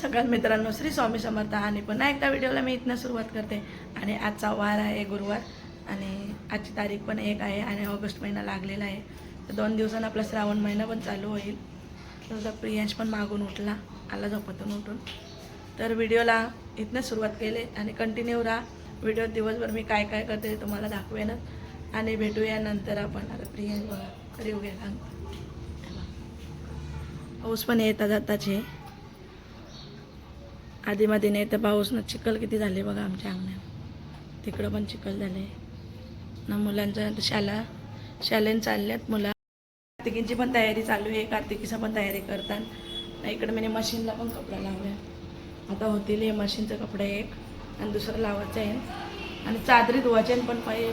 सगळ्यात मित्रांनो श्री स्वामी समर्थ आणि पुन्हा एकदा व्हिडिओला मी इथनं सुरुवात करते. आणि आजचा वार आहे गुरुवार. आणि आजची तारीख पण एक आहे आणि ऑगस्ट महिना लागलेला आहे. तर दोन दिवसांनी आपला श्रावण महिना पण चालू होईल. तर प्रियांश पण मागून उठला. आला झोपतून उठून. तर व्हिडिओला इथनं सुरुवात केली. आणि कंटिन्यू राहा. व्हिडिओ दिवसभर मी काय काय करते तुम्हाला दाखवेनच आणि भेटूया नंतर आपण. आता प्रियांश बघा रिव गेला पाऊस पण येता जाताचे आधीमध्ये नाही तर पाऊस ना चिखल किती झाले बघा आमच्या अंगणात तिकडं पण चिखल झाले. ना मुलांच्या शाला शाळा चालल्यात मुलं. कार्तिकींची पण तयारी चालू आहे कार्तिकीचा पण तयारी करतात. ना इकडं मी मशीनला पण कपडा लावला आता होतील हे मशीनचं कपडे एक आणि दुसरं लावायचं आहे. आणि चादरी धुवायचे पण पाय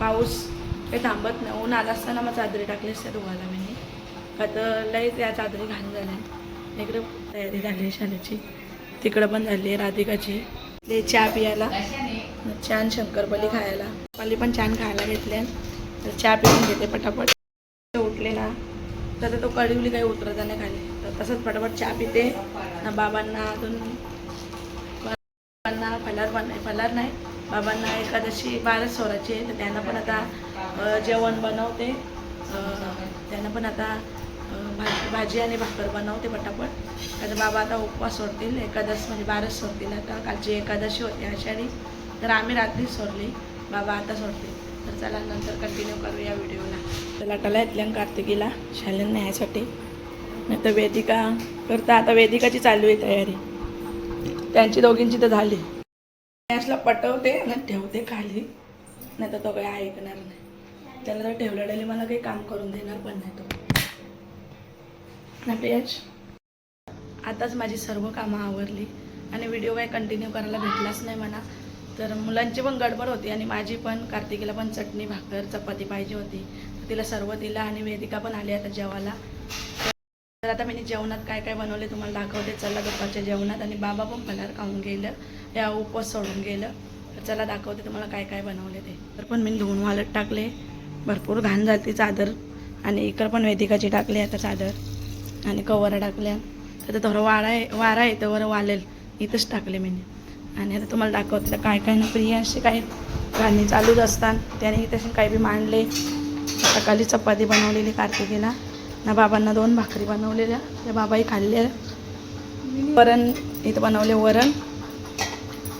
पाऊस काही थांबत नाही. ऊन आला असताना मग चादरी टाकली असते धुवायला मी का तर लई त्या चादरी घाण झाल्या इकडं तयारी झाली शाळेची तिकडं पण झाली आहे राधिकाची. ते चहा पियाला. छान शंकरपाली खायला. पाली पण छान खायला घेतल्या तर चहा पिऊन घेते पटापट. उठले ना तर तो कळीवली काही उतरत नाही खाली. तर तसंच पटापट चहा पिते. ना बाबांना अजून बाबांना फलार पण नाही फलार नाही. बाबांना एकादशी बारच सोराची आहे. तर त्यांना पण आता जेवण बनवते. त्यांना पण आता भाजी भाजी आणि भाकर बनवते पटापट. आता बाबा आता उपवास सोडतील एकादश म्हणजे बारस सोडतील. आता कालची एकादशी होती आषाढी तर आम्ही रात्रीच सोडली. बाबा आता सोडतील. तर चला नंतर कंटिन्यू करू या व्हिडिओला. तर लटाला येतल्या कार्तिकीला शालेन न्यायसाठी. नाही तर वेदिका करता आता वेदिकाची चालू आहे तयारी. त्यांची दोघींची तर झाली. गॅसला पटवते आणि ठेवते खाली. नाही तर तो काही ऐकणार नाही. त्याला तर ठेवलेले मला काही काम करून देणार पण नाही तो. ना आताच माझी सर्व कामं आवरली आणि व्हिडिओ काही कंटिन्यू करायला भेटलाच नाही मला तर मुलांची पण गडबड होती आणि माझी पण कार्तिकीला पण चटणी भाकर चपाती पाहिजे होती. तिला सर्व दिला आणि वेदिका पण आली आता जेवायला. तर आता मी जेवणात काय काय बनवले तुम्हाला दाखवते. चला दुपारच्या जेवणात आणि बाबा पण फलार खाऊन गेलं. या उपवास सोडून गेलं. तर चला दाखवते तुम्हाला काय काय बनवले ते. तर पण मी धुवून वालत टाकले. भरपूर घाण झाली चादर. आणि इकडं पण वेदिकाची टाकली आता चादर. आणि कवर टाकल्या. तर थोडं वारा आहे वारा आहे तर वर वालेल. इथंच टाकले मी. आणि आता तुम्हाला दाखवते तर काय काय ना प्रिय असे काही गाणी चालूच असतात. त्याने इथे काही बी मांडले. सकाळी चपाती बनवलेली कार्तिकीला. ना बाबांना दोन भाकरी बनवलेल्या. त्या बाबाही खाल्ल्या वरण इथं बनवले वरण.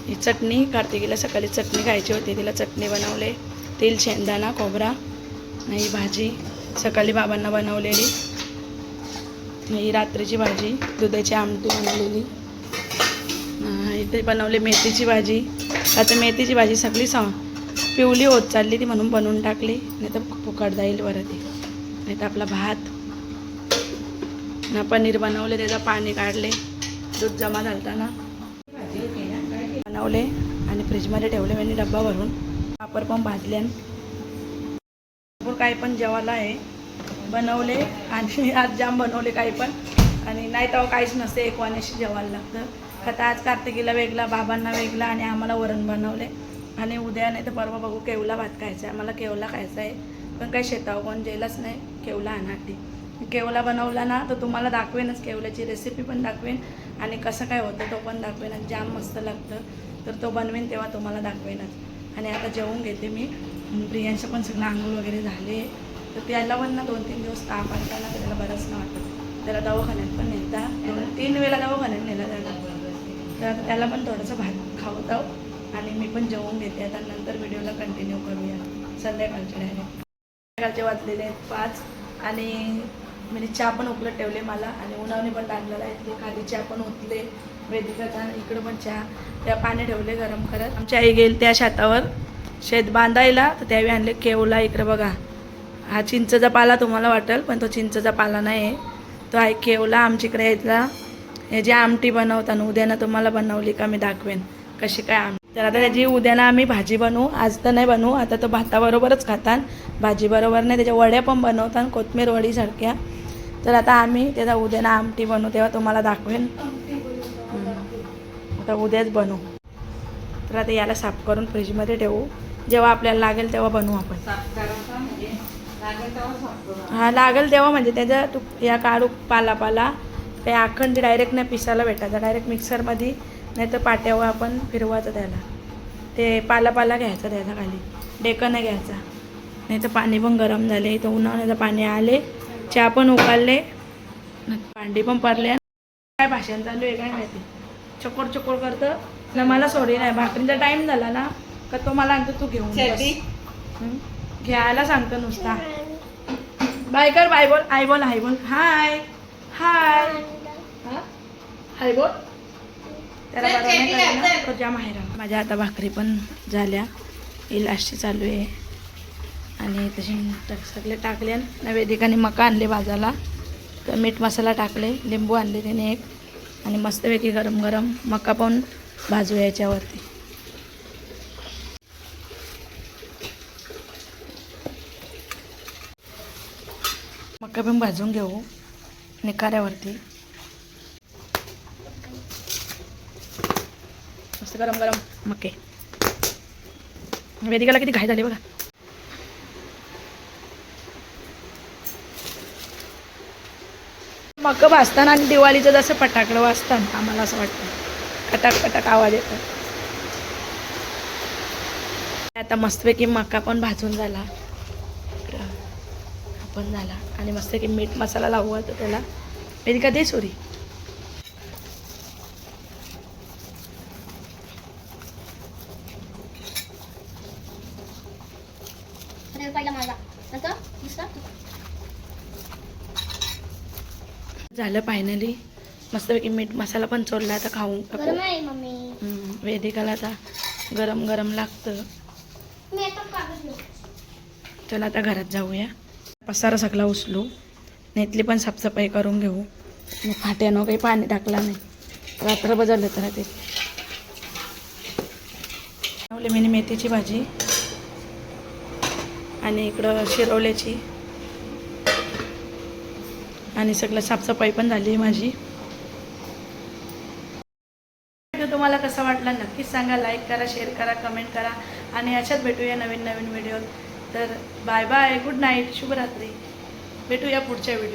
ही चटणी. कार्तिकीला सकाळी चटणी खायची होती. तिला चटणी बनवले. तेल शेंगदाणा खोबरा आणि भाजी सकाळी बाबांना बनवलेली. ही रात्रीची भाजी दुधाची आमटी बनवलेली. इथे बनवले मेथीची भाजी. आता मेथीची भाजी सगळी सा पिवली होत चालली ती म्हणून बनवून टाकली. नाही तर फुकट जाईल बरं ती नाही तर आपला भात. ना पनीर बनवले त्याचं पाणी काढले. दूध जमा झालताना. बनवले आणि फ्रीजमध्ये ठेवले मी डब्बा भरून पापड पण भाजले भरपूर काही पण जेवायला आहे. बनवले आणि आज जाम बनवले काही पण. आणि नाही तेव्हा काहीच नसते एक वाण्याशी जेवायला लागतं. आता आज कार्तिकीला वेगळा बाबांना वेगळा आणि आम्हाला वरण बनवले. आणि उद्या नाही तर परवा बघू केवला भात खायचा आहे आम्हाला केवला खायचा आहे पण काही शेतावर कोण जेलच नाही केवला अनाटी केवला बनवला ना तर तुम्हाला दाखवेनच केवल्याची रेसिपी पण दाखवेन. आणि कसं काय होतं तो पण दाखवेन. आणि जाम मस्त लागतं. तर तो बनवेन तेव्हा तुम्हाला दाखवेनच. आणि आता जेवून घेते मी. प्रियांचं पण सगळं आंघोळ वगैरे झाले. तर त्याला पण ना दोन तीन दिवस ताप आणि त्याला त्याला बरंच ना वाटत त्याला दवाखान्यात पण नेता दोन तीन वेळा दवाखान्यात नेला त्याला. तर त्याला पण थोडंसं भात खावतो आणि मी पण जेवून घेते. आता नंतर व्हिडिओला कंटिन्यू करूया. संध्याकाळचे डायरेक्ट संध्याकाळचे वाजलेले आहेत पाच आणि म्हणजे चहा पण उकलत ठेवले मला आणि उन्हाने पण टाकलेला आहे. ते खाली चहा पण उतले वेदिकाचा इकडं पण चहा. त्या पाणी ठेवले गरम करत. आमची आई गेली त्या शेतावर. शेत बांधायला. तर त्यावेळी आणले केवला इकडं बघा. हा चिंचचा पाला तुम्हाला वाटेल पण तो चिंचचा पाला नाही आहे तो आहे केवला आमच्याकडे यायचा हे जे आमटी बनवतात उद्यानं तुम्हाला बनवली का मी दाखवेन. कशी काय आमटी तर आता त्याची उद्यानं आम्ही भाजी बनवू. आज तर नाही बनवू आता तो भाताबरोबरच खातात भाजीबरोबर नाही त्याच्या वड्या पण बनवतात कोथमीर वडीसारख्या तर आता आम्ही त्याचा उद्यानं आमटी बनवू तेव्हा तुम्हाला दाखवेन. आता उद्याच बनवू. तर आता याला साफ करून फ्रीजमध्ये ठेवू. जेव्हा आपल्याला लागेल तेव्हा बनवू आपण. हा. लागेल तेव्हा म्हणजे त्याचा तू या काढू पाला पाला ते अखंड डायरेक्ट नाही पिसायला भेटायचं. डायरेक्ट मिक्सरमध्ये नाही तर पाट्यावर आपण फिरवायचं त्याला. ते पाला पाला घ्यायचा त्याचा खाली. डेकं नाही घ्यायचा. नाही तर पाणी पण गरम झाले. इथं उन्हाळ्याचं पाणी आले. चहा पण उकाळले. भांडी पण पडले काय भाषण चालू आहे काय माहिती? चकोर चकोर करतं. ना मला सोडी नाही. भाकरीचा टाईम झाला ना का तो मला आणतो तू घेऊन बस. घ्यायला सांगतो नुसता. बाय कर बाय बोल आय बोल हाय बोल. हाय हाय. हा? हाय बोल. त्याला बरं माझ्या आता भाकरी पण झाल्या. इलास्टी चालू आहे. आणि तशी टाक- सगळे टाकले नैवेदिकाने मका आणले भाजाला तर मीठ मसाला टाकले लिंबू आणले त्याने एक. आणि मस्तपैकी गरम गरम मका पण भाजू याच्यावरती. मका पण भाजून घेऊ निकाऱ्यावरती. मस्त गरम गरम मके. वेदिकाला किती घाई झाली बघा. मक भाजताना आणि दिवाळीचं जसं फटाकडं वाजताना आम्हाला असं वाटतं. कटाक कटाक आवाज येतो. आता मस्तपैकी मका पण भाजून झाला. पण झाला. आणि मस्तपैकी मीठ मसाला लावू आता त्याला. वेदिका दे सोरी? झालं फायनली मस्तपैकी मीठ मसाला पण चोरला आता खाऊन. वेदिकाला आता गरम गरम लागतं. मी चला आता घरात जाऊया. पसारा सगळा उचलू नेतली पण साफसफाई करून घेऊ. आणि फाट्यानं काही पाणी टाकला नाही. रात्र बजारलं तर ते लावले मी मेथीची भाजी आणि इकडं शिरवल्याची. आणि सगळं साफसफाई पण झाली आहे माझी. तुम्हाला कसा वाटला नक्कीच सांगा लाईक करा शेअर करा कमेंट करा. आणि अशाच भेटूया नवीन नवीन व्हिडिओ तर बाय बाय गुड नाईट शुभरात्री. भेटूया पुढच्या व्हिडिओ